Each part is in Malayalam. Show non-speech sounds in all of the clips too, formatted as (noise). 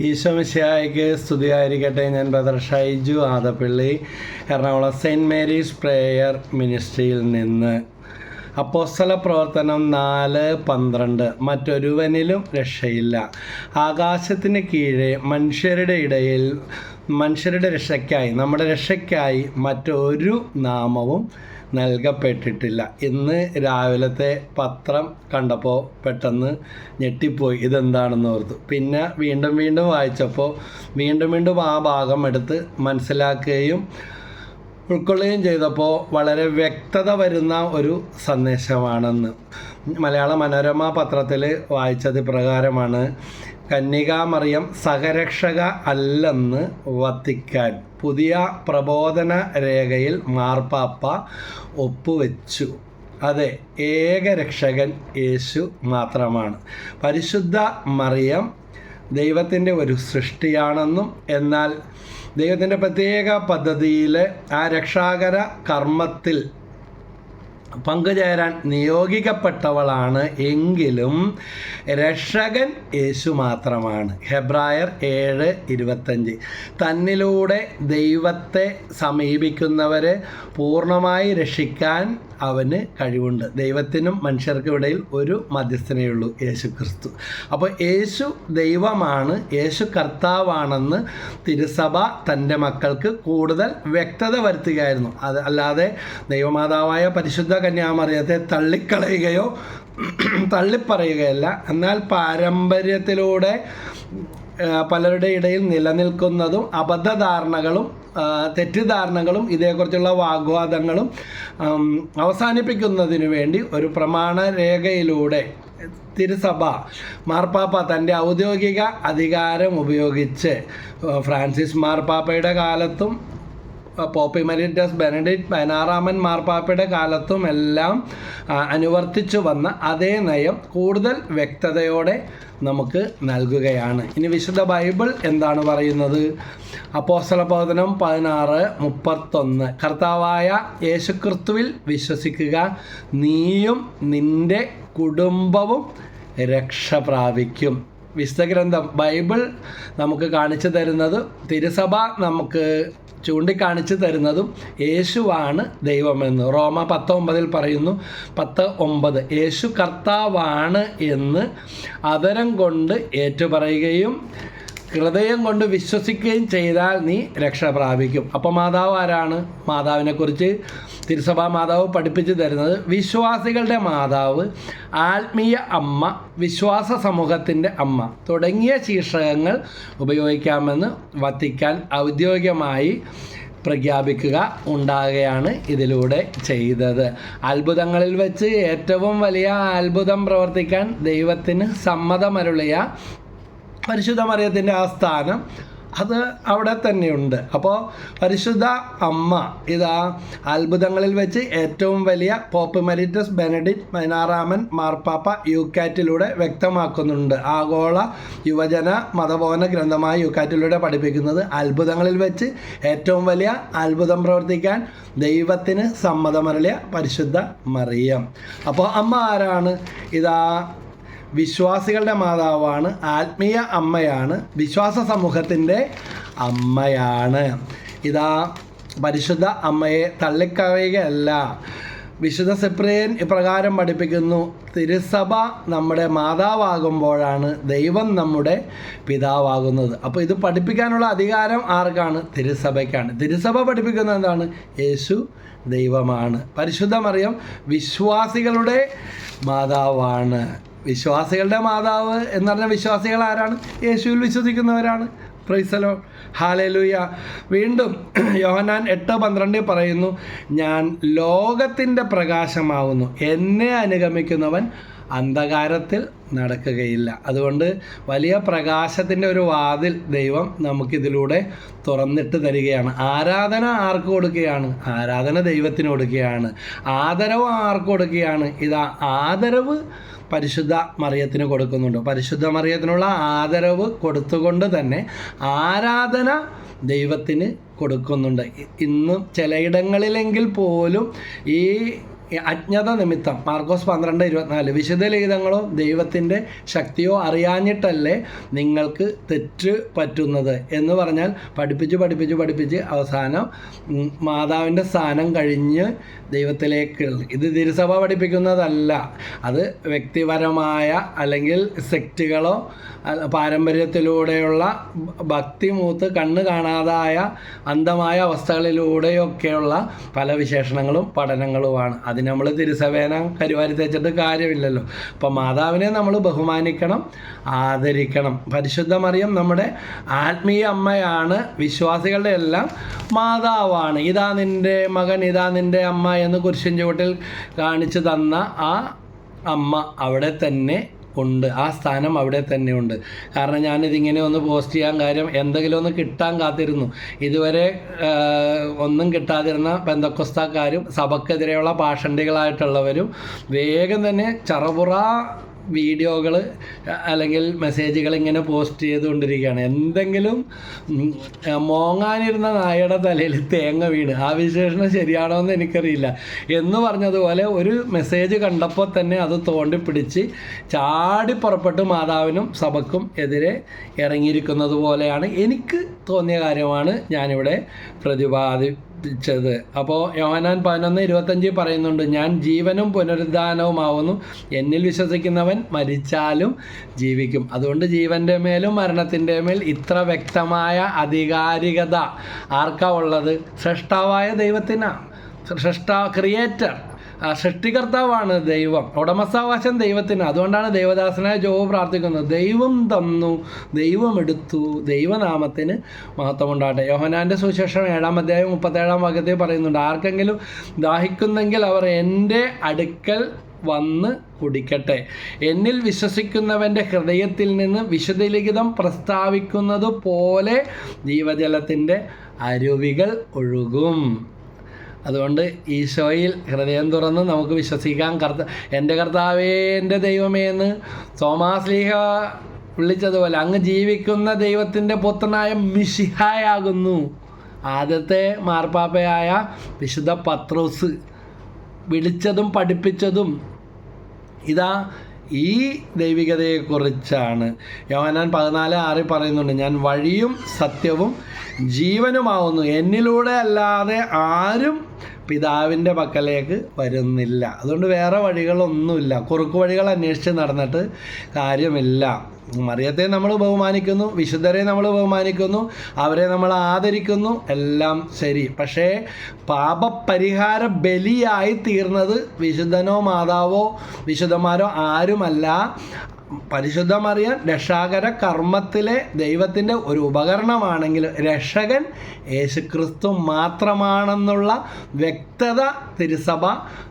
ഈശോമിശിഹായിക്ക് സ്തുതിയായിരിക്കട്ടെ. ഞാൻ brother Shaiju Adappally Ernakulam Saint Mary's prayer മിനിസ്ട്രിയിൽ നിന്ന്. അപ്പോസ്തല പ്രവർത്തനം നാല് പന്ത്രണ്ട്. മറ്റൊരുവനിലും രക്ഷയില്ല. ആകാശത്തിന് കീഴെ മനുഷ്യരുടെ ഇടയിൽ മനുഷ്യരുടെ രക്ഷയ്ക്കായി നമ്മുടെ രക്ഷയ്ക്കായി മറ്റൊരു നാമവും നൽകപ്പെട്ടിട്ടില്ല. ഇന്ന് രാവിലത്തെ പത്രം കണ്ടപ്പോൾ പെട്ടെന്ന് ഞെട്ടിപ്പോയി. ഇതെന്താണെന്ന് ഓർത്തു. പിന്നെ വീണ്ടും വീണ്ടും വായിച്ചപ്പോൾ വീണ്ടും വീണ്ടും ആ ഭാഗം എടുത്ത് മനസ്സിലാക്കുകയും ഉൾക്കൊള്ളുകയും ചെയ്തപ്പോൾ വളരെ വ്യക്തത വരുന്ന ഒരു സന്ദേശമാണെന്ന്. മലയാള മനോരമ പത്രത്തിൽ വായിച്ചത് പ്രകാരമാണ് കന്യകാമറിയം സഹരക്ഷക അല്ലെന്ന് വത്തിക്കാൻ പുതിയ പ്രബോധന രേഖയിൽ മാർപ്പാപ്പ ഒപ്പുവെച്ചു. അതെ ഏക രക്ഷകൻ യേശു മാത്രമാണ്. പരിശുദ്ധ മറിയം ദൈവത്തിന്റെ ഒരു സൃഷ്ടിയാണെന്നും എന്നാൽ ദൈവത്തിന്റെ പ്രത്യേക പദ്ധതിയിലെ ആ രക്ഷാകര കർമ്മത്തിൽ പങ്കുചേരാൻ നിയോഗിക്കപ്പെട്ടവളാണ് എങ്കിലും രക്ഷകൻ യേശു മാത്രമാണ്. ഹെബ്രായർ ഏഴ് ഇരുപത്തഞ്ച്. തന്നിലൂടെ ദൈവത്തെ സമീപിക്കുന്നവരെ പൂർണമായി രക്ഷിക്കാൻ അവന് കഴിവുണ്ട്. ദൈവത്തിനും മനുഷ്യർക്കും ഇടയിൽ ഒരു മധ്യസ്ഥനേ ഉള്ളൂ യേശു ക്രിസ്തു അപ്പോൾ യേശു ദൈവമാണ് യേശു കർത്താവാണെന്ന് തിരുസഭ തന്റെ മക്കൾക്ക് കൂടുതൽ വ്യക്തത വരുത്തുകയായിരുന്നു. അത് അല്ലാതെ ദൈവമാതാവായ പരിശുദ്ധ കന്യാമറിയത്തെ തള്ളിക്കളയുകയോ (clears throat) തള്ളിപ്പറയുകയല്ല. എന്നാൽ പാരമ്പര്യത്തിലൂടെ പലരുടെ ഇടയിൽ നിലനിൽക്കുന്നതും അബദ്ധധാരണകളും തെറ്റിദ്ധാരണകളും ഇതേക്കുറിച്ചുള്ള വാഗ്വാദങ്ങളും അവസാനിപ്പിക്കുന്നതിന് വേണ്ടി ഒരു പ്രമാണ രേഖയിലൂടെ തിരുസഭ മാർപ്പാപ്പ തന്റെ ഔദ്യോഗിക അധികാരം ഉപയോഗിച്ച് ഫ്രാൻസിസ് മാർപ്പാപ്പയുടെ കാലത്തും പോപ്പി മെരിറ്റസ് ബെനഡിക്ട് പതിനാറാമൻ മാർപ്പാപ്പയുടെ കാലത്തും എല്ലാം അനുവർത്തിച്ചു വന്ന അതേ നയം കൂടുതൽ വ്യക്തതയോടെ നമുക്ക് നൽകുകയാണ്. ഇനി വിശുദ്ധ ബൈബിൾ എന്താണ് പറയുന്നത്? അപ്പോസ്തല പ്രവചനം പതിനാറ് മുപ്പത്തൊന്ന്. കർത്താവായ യേശുക്രിസ്തുവിൽ വിശ്വസിക്കുക നീയും നിന്റെ കുടുംബവും രക്ഷ പ്രാപിക്കും. വിശുദ്ധ ഗ്രന്ഥം ബൈബിൾ നമുക്ക് കാണിച്ചു തരുന്നത് തിരുസഭ നമുക്ക് ചൂണ്ടിക്കാണിച്ചു തരുന്നതും യേശുവാണ് ദൈവമെന്ന്. റോമ പത്തൊമ്പതിൽ പറയുന്നു പത്ത് ഒമ്പത് യേശു കർത്താവാണ് എന്ന് അതരം കൊണ്ട് ഏറ്റുപറയുകയും ഹൃദയം കൊണ്ട് വിശ്വസിക്കുകയും ചെയ്താൽ നീ രക്ഷ പ്രാപിക്കും. അപ്പോൾ മാതാവ് ആരാണ്? മാതാവിനെക്കുറിച്ച് തിരുസഭാ മാതാവ് പഠിപ്പിച്ചു തരുന്നത് വിശ്വാസികളുടെ മാതാവ് ആത്മീയ അമ്മ വിശ്വാസ സമൂഹത്തിന്റെ അമ്മ. തുടങ്ങിയ ശീർഷകങ്ങൾ ഉപയോഗിക്കാമെന്ന് വത്തിക്കാൻ ഔദ്യോഗികമായി പ്രഖ്യാപിക്കുക ഉണ്ടാകുകയാണ് ഇതിലൂടെ ചെയ്തത്. അത്ഭുതങ്ങളിൽ വെച്ച് ഏറ്റവും വലിയ അത്ഭുതം പ്രവർത്തിക്കാൻ ദൈവത്തിന് സമ്മതമരുളിയ പരിശുദ്ധ മറിയത്തിന്റെ ആ സ്ഥാനം അത് അവിടെ തന്നെയുണ്ട്. അപ്പോൾ പരിശുദ്ധ അമ്മ ഇതാ അത്ഭുതങ്ങളിൽ വെച്ച് ഏറ്റവും വലിയ പോപ്പ് മെരിറ്റസ് ബെനഡിറ്റ് പതിനാറാമൻ മാർപ്പാപ്പ യുക്കാറ്റിലൂടെ വ്യക്തമാക്കുന്നുണ്ട്. ആഗോള യുവജന മതബോധന ഗ്രന്ഥമായ യുക്കാറ്റിലൂടെ പഠിപ്പിക്കുന്നത് അത്ഭുതങ്ങളിൽ വെച്ച് ഏറ്റവും വലിയ അത്ഭുതം പ്രവർത്തിക്കാൻ ദൈവത്തിന് സമ്മതമരളിയ പരിശുദ്ധ മറിയം. അപ്പോൾ അമ്മ ആരാണ്? ഇതാ വിശ്വാസികളുടെ മാതാവാണ് ആത്മീയ അമ്മയാണ് വിശ്വാസ സമൂഹത്തിന്റെ അമ്മയാണ്. ഇതാ പരിശുദ്ധ അമ്മയെ തള്ളിക്കളയുകയല്ല. വിശുദ്ധ സെപ്രിയൻ ഇപ്രകാരം പഠിപ്പിക്കുന്നു തിരുസഭ നമ്മുടെ മാതാവാകുമ്പോഴാണ് ദൈവം നമ്മുടെ പിതാവാകുന്നത്. അപ്പോൾ ഇത് പഠിപ്പിക്കാനുള്ള അധികാരം ആർക്കാണ്? തിരുസഭയ്ക്കാണ്. തിരുസഭ പഠിപ്പിക്കുന്നത് എന്താണ്? യേശു ദൈവമാണ്. പരിശുദ്ധ മറിയം വിശ്വാസികളുടെ മാതാവാണ്. വിശ്വാസികളുടെ മാതാവ് എന്ന് പറഞ്ഞ വിശ്വാസികൾ ആരാണ്? യേശുവിൽ വിശ്വസിക്കുന്നവരാണ്. പ്രൈസലോ ഹാലലൂയ വീണ്ടും യോഹനാൻ എട്ട് പന്ത്രണ്ടിൽ പറയുന്നു ഞാൻ ലോകത്തിന്റെ പ്രകാശമാവുന്നു. എന്നെ അനുഗമിക്കുന്നവൻ അന്ധകാരത്തിൽ നടക്കുകയില്ല. അതുകൊണ്ട് വലിയ പ്രകാശത്തിന്റെ ഒരു വാതിൽ ദൈവം നമുക്കിതിലൂടെ തുറന്നിട്ട് തരികയാണ്. ആരാധന ആർക്ക് കൊടുക്കുകയാണ്? ആരാധന ദൈവത്തിന് കൊടുക്കുകയാണ്. ആദരവ് ആർക്ക് കൊടുക്കുകയാണ്? ഇതാ ആദരവ് പരിശുദ്ധ മറിയത്തിന് കൊടുക്കുന്നുണ്ട്. പരിശുദ്ധ മറിയത്തിനുള്ള ആദരവ് കൊടുത്തുകൊണ്ട് തന്നെ ആരാധന ദൈവത്തിന് കൊടുക്കുന്നുണ്ട്. ഇന്നും ചിലയിടങ്ങളിലെങ്കിൽ പോലും ഈ അജ്ഞത നിമിത്തം മാർക്കോസ് പന്ത്രണ്ട് ഇരുപത്തിനാല് വിശുദ്ധ ലിഖിതങ്ങളോ ദൈവത്തിന്റെ ശക്തിയോ അറിയാഞ്ഞിട്ടല്ലേ നിങ്ങൾക്ക് തെറ്റ് പറ്റുന്നത് എന്ന് പറഞ്ഞാൽ പഠിപ്പിച്ച് പഠിപ്പിച്ച് പഠിപ്പിച്ച് അവസാനം മാതാവിന്റെ സ്ഥാനം കഴിഞ്ഞ് ദൈവത്തിലേക്ക് ഇത് തിരുസഭ പഠിപ്പിക്കുന്നതല്ല. അത് വ്യക്തിപരമായ അല്ലെങ്കിൽ സെക്റ്റുകളോ പാരമ്പര്യത്തിലൂടെയുള്ള ഭക്തി മൂത്ത് കണ്ണ് കാണാതായ അന്ധമായ അവസ്ഥകളിലൂടെയൊക്കെയുള്ള പല വിശേഷണങ്ങളും പഠനങ്ങളുമാണ്. അതിന് നമ്മൾ തിരുസവേന കരുവാരി തേച്ചിട്ട് കാര്യമില്ലല്ലോ. അപ്പം മാതാവിനെ നമ്മൾ ബഹുമാനിക്കണം ആദരിക്കണം. പരിശുദ്ധ മറിയം നമ്മുടെ ആത്മീയ അമ്മയാണ് വിശ്വാസികളുടെ എല്ലാം മാതാവാണ്. ഇതാ നിന്റെ മകൻ ഇതാ നിന്റെ അമ്മ എന്ന് കുരിശൻ ചുവട്ടിൽ കാണിച്ചു തന്ന ആ അമ്മ അവിടെ തന്നെ ഉണ്ട്. ആ സ്ഥാനം അവിടെ തന്നെ ഉണ്ട് കാരണം ഞാനിതിങ്ങനെ ഒന്ന് പോസ്റ്റ് ചെയ്യാൻ കാര്യം എന്തെങ്കിലും ഒന്ന് കിട്ടാൻ കാത്തിരുന്നു. ഇതുവരെ ഒന്നും കിട്ടാതിരുന്ന ബന്ധക്കൊസ്താക്കാരും സഭക്കെതിരെയുള്ള പാഷണ്ടികളായിട്ടുള്ളവരും വേഗം തന്നെ ചറപുറ വീഡിയോകൾ അല്ലെങ്കിൽ മെസ്സേജുകൾ ഇങ്ങനെ പോസ്റ്റ് ചെയ്തുകൊണ്ടിരിക്കുകയാണ്. എന്തെങ്കിലും മോങ്ങാനിരുന്ന നായയുടെ തലയിൽ തേങ്ങ വീണ്. ആ വിശേഷണം ശരിയാണോ എന്ന് എനിക്കറിയില്ല. എന്ന് പറഞ്ഞതുപോലെ ഒരു മെസ്സേജ് കണ്ടപ്പോൾ തന്നെ അത് തോണ്ടി പിടിച്ച് ചാടി പുറപ്പെട്ട് മാതാവിനും സഭക്കും എതിരെ ഇറങ്ങിയിരിക്കുന്നത് പോലെയാണ് എനിക്ക് തോന്നിയ കാര്യമാണ് ഞാനിവിടെ പ്രതിപാദിച്ചത് അപ്പോൾ യോഹനാൻ പതിനൊന്ന് ഇരുപത്തഞ്ച് പറയുന്നുണ്ട് ഞാൻ ജീവനും പുനരുദ്ധാനവുമാവുന്നു. എന്നിൽ വിശ്വസിക്കുന്നവൻ മരിച്ചാലും ജീവിക്കും. അതുകൊണ്ട് ജീവന്റെ മേലും മരണത്തിന്റെ മേൽ ഇത്ര വ്യക്തമായ അധികാരികത ആർക്കാ ഉള്ളത്? സൃഷ്ടാവായ ദൈവത്തിനാണ് സൃഷ്ട ക്രിയേറ്റർ സൃഷ്ടികർത്താവാണ് ദൈവം. ഉടമസ്ഥാവകാശം ദൈവത്തിന്. അതുകൊണ്ടാണ് ദൈവദാസനായ ജോബ് പ്രാർത്ഥിക്കുന്നത്. ദൈവം തന്നു ദൈവം എടുത്തു ദൈവനാമത്തിന് മഹത്വം ഉണ്ടാകട്ടെ. യോഹനാന്റെ സുശേഷം ഏഴാം അധ്യായം മുപ്പത്തേഴാം ഭാഗത്തിൽ പറയുന്നുണ്ട് ആർക്കെങ്കിലും ദാഹിക്കുന്നെങ്കിൽ അവർ എന്റെ അടുക്കൽ വന്ന് കുടിക്കട്ടെ. എന്നിൽ വിശ്വസിക്കുന്നവന്റെ ഹൃദയത്തിൽ നിന്ന് വിശുദ്ധലിഖിതം പ്രസ്താവിക്കുന്നത് പോലെ ജീവജലത്തിന്റെ അരുവികൾ ഒഴുകും. അതുകൊണ്ട് ഈശോയിൽ ഹൃദയം തുറന്ന് നമുക്ക് വിശ്വസിക്കാൻ കർത്ത എന്റെ കർത്താവേ എന്റെ ദൈവമേ എന്ന് തോമാസ്ലീഹ വിളിച്ചതുപോലെ അങ്ങ് ജീവിക്കുന്ന ദൈവത്തിന്റെ പുത്രനായ മിഷിഹായാകുന്നു ആദ്യത്തെ മാർപ്പാപ്പയായ വിശുദ്ധ പത്രോസ് വിളിച്ചതും പഠിപ്പിച്ചതും ഇതാ ഈ ദൈവികതയെക്കുറിച്ചാണ്. യോഹനാൻ പതിനാല് ആറിൽ പറയുന്നുണ്ട് ഞാൻ വഴിയും സത്യവും ജീവനുമാവുന്നു. എന്നിലൂടെ അല്ലാതെ ആരും പിതാവിന്റെ പക്കലേക്ക് വരുന്നില്ല. അതുകൊണ്ട് വേറെ വഴികളൊന്നുമില്ല. കുറുക്കു വഴികൾ അന്വേഷിച്ച് നടന്നിട്ട് കാര്യമില്ല. മറിയത്തെ നമ്മൾ ബഹുമാനിക്കുന്നു വിശുദ്ധരെ നമ്മൾ ബഹുമാനിക്കുന്നു അവരെ നമ്മൾ ആദരിക്കുന്നു എല്ലാം ശരി. പക്ഷേ പാപപരിഹാര ബലിയായി തീർന്നത് വിശുദ്ധനോ മാതാവോ വിശുദ്ധന്മാരോ ആരുമല്ല. പരിശുദ്ധമറിയാൻ രക്ഷാകര കർമ്മത്തിലെ ദൈവത്തിന്റെ ഒരു ഉപകരണമാണെങ്കിൽ രക്ഷകൻ യേശുക്രിസ്തു മാത്രമാണെന്നുള്ള വ്യക്തത തിരുസഭ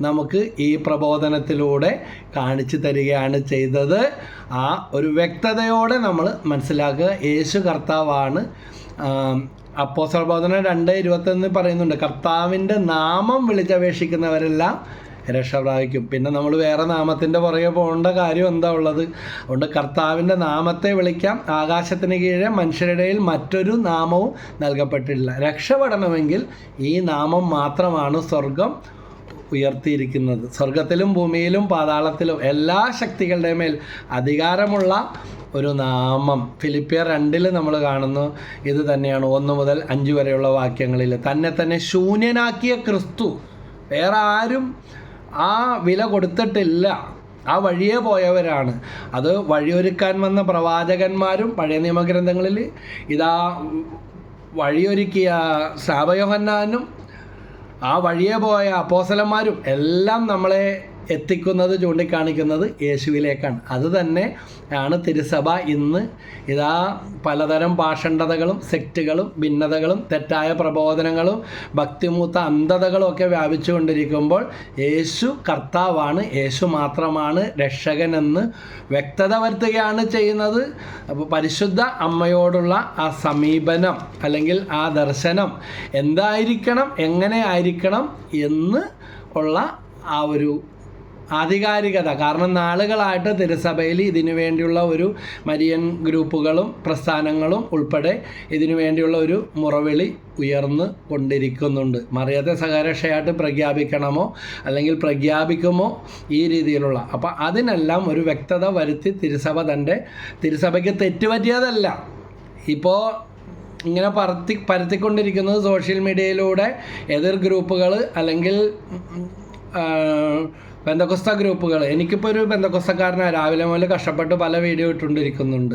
നമുക്ക് ഈ പ്രബോധനത്തിലൂടെ കാണിച്ചു തരികയാണ് ചെയ്തത്. ആ ഒരു വ്യക്തതയോടെ നമ്മൾ മനസ്സിലാക്കുക യേശു കർത്താവാണ്. അപ്പോസ്തല ബോധന രണ്ട് ഇരുപത്തൊന്ന് പറയുന്നുണ്ട് കർത്താവിന്റെ നാമം വിളിച്ചപേക്ഷിക്കുന്നവരെല്ലാം രക്ഷ പ്രാപിക്കും പിന്നെ നമ്മൾ വേറെ നാമത്തിന്റെ പുറകെ പോകേണ്ട കാര്യം എന്താ ഉള്ളത്? അതുകൊണ്ട് കർത്താവിന്റെ നാമത്തെ വിളിക്കാം. ആകാശത്തിന് കീഴെ മനുഷ്യരുടെയിൽ മറ്റൊരു നാമവും നൽകപ്പെട്ടിട്ടില്ല രക്ഷപ്പെടണമെങ്കിൽ ഈ നാമം മാത്രമാണ് സ്വർഗം ഉയർത്തിയിരിക്കുന്നത്. സ്വർഗത്തിലും ഭൂമിയിലും പാതാളത്തിലും എല്ലാ ശക്തികളുടെ മേൽ അധികാരമുള്ള ഒരു നാമം. ഫിലിപ്പിയർ രണ്ടിൽ നമ്മൾ കാണുന്നു ഇത് തന്നെയാണ്. ഒന്ന് മുതൽ അഞ്ച് വരെയുള്ള വാക്യങ്ങളിൽ തന്നെ തന്നെ ശൂന്യനാക്കിയ ക്രിസ്തു വേറെ ആരും ആ വില കൊടുത്തിട്ടില്ല. ആ വഴിയെ പോയവരാണ്. അത് വഴിയൊരുക്കാൻ വന്ന പ്രവാചകന്മാരും പഴയ നിയമഗ്രന്ഥങ്ങളിൽ ഇതാ വഴിയൊരുക്കിയ സാബയോഹന്നാനും ആ വഴിയെ പോയ അപ്പോസലന്മാരും എല്ലാം നമ്മളെ എത്തിക്കുന്നത് ചൂണ്ടിക്കാണിക്കുന്നത് യേശുവിലേക്കാണ്. അത് തന്നെ ആണ് തിരുസഭ ഇന്ന് ഇതാ പലതരം പാഷണ്ഡതകളും സെക്റ്റുകളും ഭിന്നതകളും തെറ്റായ പ്രബോധനങ്ങളും ഭക്തിമൂത്ത അന്ധതകളും ഒക്കെ വ്യാപിച്ചുകൊണ്ടിരിക്കുമ്പോൾ യേശു കർത്താവാണ്. യേശു മാത്രമാണ് രക്ഷകനെന്ന് വ്യക്തത വരുത്തുകയാണ് ചെയ്യുന്നത്. അപ്പോൾ പരിശുദ്ധ അമ്മയോടുള്ള ആ സമീപനം അല്ലെങ്കിൽ ആ ദർശനം എന്തായിരിക്കണം എങ്ങനെ ആയിരിക്കണം എന്ന് ഉള്ള ആ ഒരു ആധികാരികത. കാരണം നാളുകളായിട്ട് തിരുസഭയിൽ ഇതിനു വേണ്ടിയുള്ള ഒരു മരിയൻ ഗ്രൂപ്പുകളും പ്രസ്ഥാനങ്ങളും ഉൾപ്പെടെ ഇതിനു വേണ്ടിയുള്ള ഒരു മുറവിളി ഉയർന്നു കൊണ്ടിരിക്കുന്നുണ്ട്. മറിയത്തെ സഹരക്ഷയായിട്ട് പ്രഖ്യാപിക്കണമോ അല്ലെങ്കിൽ പ്രഖ്യാപിക്കുമോ ഈ രീതിയിലുള്ള. അപ്പം അതിനെല്ലാം ഒരു വ്യക്തത വരുത്തി തിരുസഭ തന്റെ തിരുസഭയ്ക്ക് തെറ്റുപറ്റിയതല്ല. ഇപ്പോൾ ഇങ്ങനെ പറത്തി പരത്തിക്കൊണ്ടിരിക്കുന്നത് സോഷ്യൽ മീഡിയയിലൂടെ എതിർ ഗ്രൂപ്പുകൾ അല്ലെങ്കിൽ ബന്ധക്കൊസ്ത ഗ്രൂപ്പുകൾ. എനിക്കിപ്പോൾ ഒരു ബന്ധക്കൊസ്തക്കാരനാണ് രാവിലെ മുതൽ കഷ്ടപ്പെട്ട് പല വീഡിയോ ഇട്ടുകൊണ്ടിരിക്കുന്നുണ്ട്.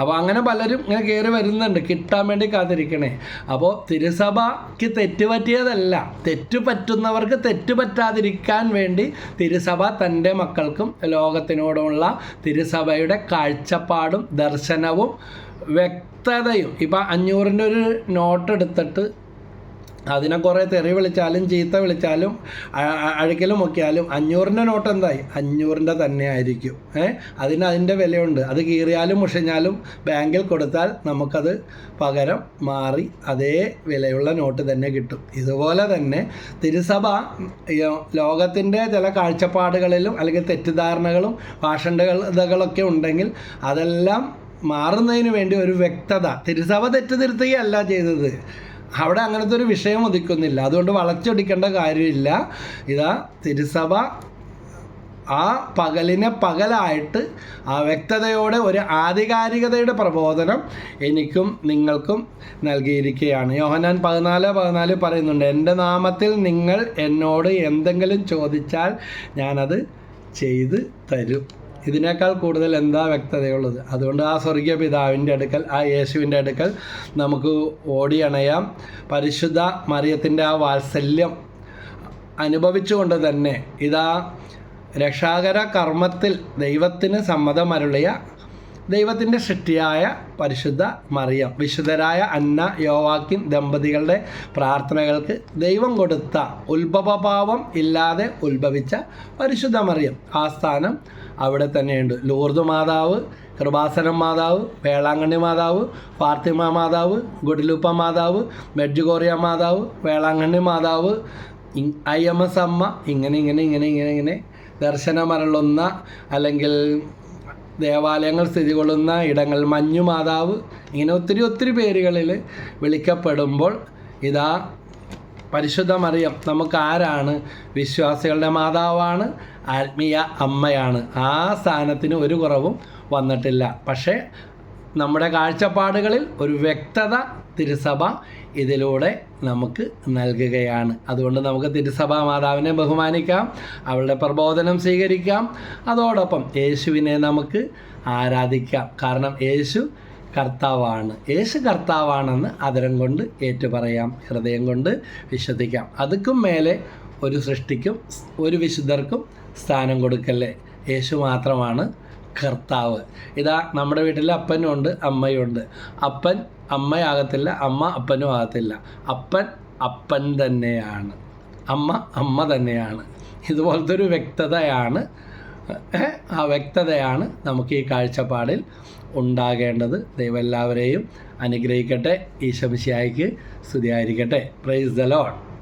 അപ്പോൾ അങ്ങനെ പലരും ഇങ്ങനെ കയറി വരുന്നുണ്ട്. കിട്ടാൻ വേണ്ടി കാത്തിരിക്കണേ. അപ്പോൾ തിരുസഭയ്ക്ക് തെറ്റുപറ്റിയതല്ല തെറ്റ് പറ്റുന്നവർക്ക് തെറ്റ് പറ്റാതിരിക്കാൻ വേണ്ടി തിരുസഭ തന്റെ മക്കൾക്കും ലോകത്തിനോടുമുള്ള തിരുസഭയുടെ കാഴ്ചപ്പാടും ദർശനവും വ്യക്തതയും. ഇപ്പം അഞ്ഞൂറിന്റെ ഒരു നോട്ട് എടുത്തിട്ട് അതിനെ കുറേ തെറി വിളിച്ചാലും ചീത്ത വിളിച്ചാലും ഒക്കെയാലും അഴിക്കലും മുക്കിയാലും അഞ്ഞൂറിന്റെ നോട്ട് എന്തായി? അഞ്ഞൂറിന്റെ തന്നെ ആയിരിക്കും. ഏ? അതിന് അതിന്റെ വിലയുണ്ട്. അത് കീറിയാലും മുഷഞ്ഞാലും ബാങ്കിൽ കൊടുത്താൽ നമുക്കത് പകരം മാറി അതേ വിലയുള്ള നോട്ട് തന്നെ കിട്ടും. ഇതുപോലെ തന്നെ തിരുസഭ ലോകത്തിന്റെ ചില കാഴ്ചപ്പാടുകളിലും അല്ലെങ്കിൽ തെറ്റിദ്ധാരണകളും ഭാഷണ്ടകളൊക്കെ ഉണ്ടെങ്കിൽ അതെല്ലാം മാറുന്നതിന് വേണ്ടി ഒരു വ്യക്തത. തിരുസഭ തെറ്റ് തിരുത്തുകയല്ല ചെയ്തത്. അവിടെ അങ്ങനത്തെ ഒരു വിഷയം ഒതുക്കുന്നില്ല. അതുകൊണ്ട് വളച്ചൊടിക്കേണ്ട കാര്യമില്ല. ഇതാ തിരുസഭ ആ പകലിനെ പകലായിട്ട് ആ വ്യക്തതയോടെ ഒരു ആധികാരികതയുടെ പ്രബോധനം എനിക്കും നിങ്ങൾക്കും നൽകിയിരിക്കുകയാണ്. യോഹനാൻ പതിനാല് പതിനാല് പറയുന്നുണ്ട് എന്റെ നാമത്തിൽ നിങ്ങൾ എന്നോട് എന്തെങ്കിലും ചോദിച്ചാൽ ഞാനത് ചെയ്ത് തരും. ഇതിനേക്കാൾ കൂടുതൽ എന്താ വ്യക്തതയുള്ളത്? അതുകൊണ്ട് ആ സ്വർഗീയ പിതാവിന്റെ അടുക്കൽ ആ യേശുവിന്റെ അടുക്കൽ നമുക്ക് ഓടിയണയാം. പരിശുദ്ധ മറിയത്തിന്റെ ആ വാത്സല്യം അനുഭവിച്ചുകൊണ്ട് തന്നെ ഇതാ രക്ഷാകര കർമ്മത്തിൽ ദൈവത്തിന് സമ്മതമരുളിയ ദൈവത്തിന്റെ സൃഷ്ടിയായ പരിശുദ്ധ മറിയം. വിശുദ്ധരായ അന്ന യോവാക്കിൻ ദമ്പതികളുടെ പ്രാർത്ഥനകൾക്ക് ദൈവം കൊടുത്ത ഉത്ഭവഭാവം ഇല്ലാതെ ഉത്ഭവിച്ച പരിശുദ്ധ മറിയം. ആ സ്ഥാനം അവിടെ തന്നെയുണ്ട്. ലൂർദ് മാതാവ് കൃപാസനം മാതാവ് വേളാങ്കണ്ണി മാതാവ് ഫാത്തിമ മാതാവ് ഗുഡിലുപ്പ മാതാവ് മെഡ്ജുഗോറിയ മാതാവ് വേളാങ്കണ്ണി മാതാവ് ഐ എം എസ് അമ്മ ഇങ്ങനെ ഇങ്ങനെ ഇങ്ങനെ ഇങ്ങനെ ഇങ്ങനെ ദർശനമരളുന്ന അല്ലെങ്കിൽ ദേവാലയങ്ങൾ സ്ഥിതി കൊള്ളുന്ന ഇടങ്ങൾ മഞ്ഞു മാതാവ് ഇങ്ങനെ ഒത്തിരി ഒത്തിരി പേരുകളിൽ വിളിക്കപ്പെടുമ്പോൾ ഇതാ പരിശുദ്ധ മറിയം നമുക്ക് ആരാണ് വിശ്വാസികളുടെ മാതാവാണ് ആത്മീയ അമ്മയാണ്. ആ സ്ഥാനത്തിന് ഒരു കുറവും വന്നിട്ടില്ല. പക്ഷേ നമ്മുടെ കാഴ്ചപ്പാടുകളിൽ ഒരു വ്യക്തത തിരുസഭ ഇതിലൂടെ നമുക്ക് നൽകുകയാണ്. അതുകൊണ്ട് നമുക്ക് തിരുസഭ മാതാവിനെ ബഹുമാനിക്കാം അവളുടെ പ്രബോധനം സ്വീകരിക്കാം അതോടൊപ്പം യേശുവിനെ നമുക്ക് ആരാധിക്കാം. കാരണം യേശു കർത്താവാണ്. യേശു കർത്താവാണെന്ന് അതരം കൊണ്ട് ഏറ്റുപറയാം. ഹൃദയം കൊണ്ട് വിശ്വസിക്കാം. അതുക്കും മേലെ ഒരു സൃഷ്ടിക്കും ഒരു വിശുദ്ധർക്കും സ്ഥാനം കൊടുക്കല്ലേ? യേശു മാത്രമാണ് കർത്താവ്. ഇതാ നമ്മുടെ വീട്ടിൽ അമ്മയും ഉണ്ട്. അപ്പൻ അമ്മയാകത്തില്ല അമ്മ അപ്പനും ആകത്തില്ല. അപ്പൻ അപ്പൻ തന്നെയാണ്. അമ്മ അമ്മ തന്നെയാണ്. ഇതുപോലത്തെ ഒരു വ്യക്തതയാണ് ആ വ്യക്തതയാണ് നമുക്ക് ഈ കാഴ്ചപ്പാടിൽ ഉണ്ടാകേണ്ടത് ദൈവം എല്ലാവരെയും അനുഗ്രഹിക്കട്ടെ. ഈശംശിയായിക്ക് സ്തുതിയായിരിക്കട്ടെ. Praise the load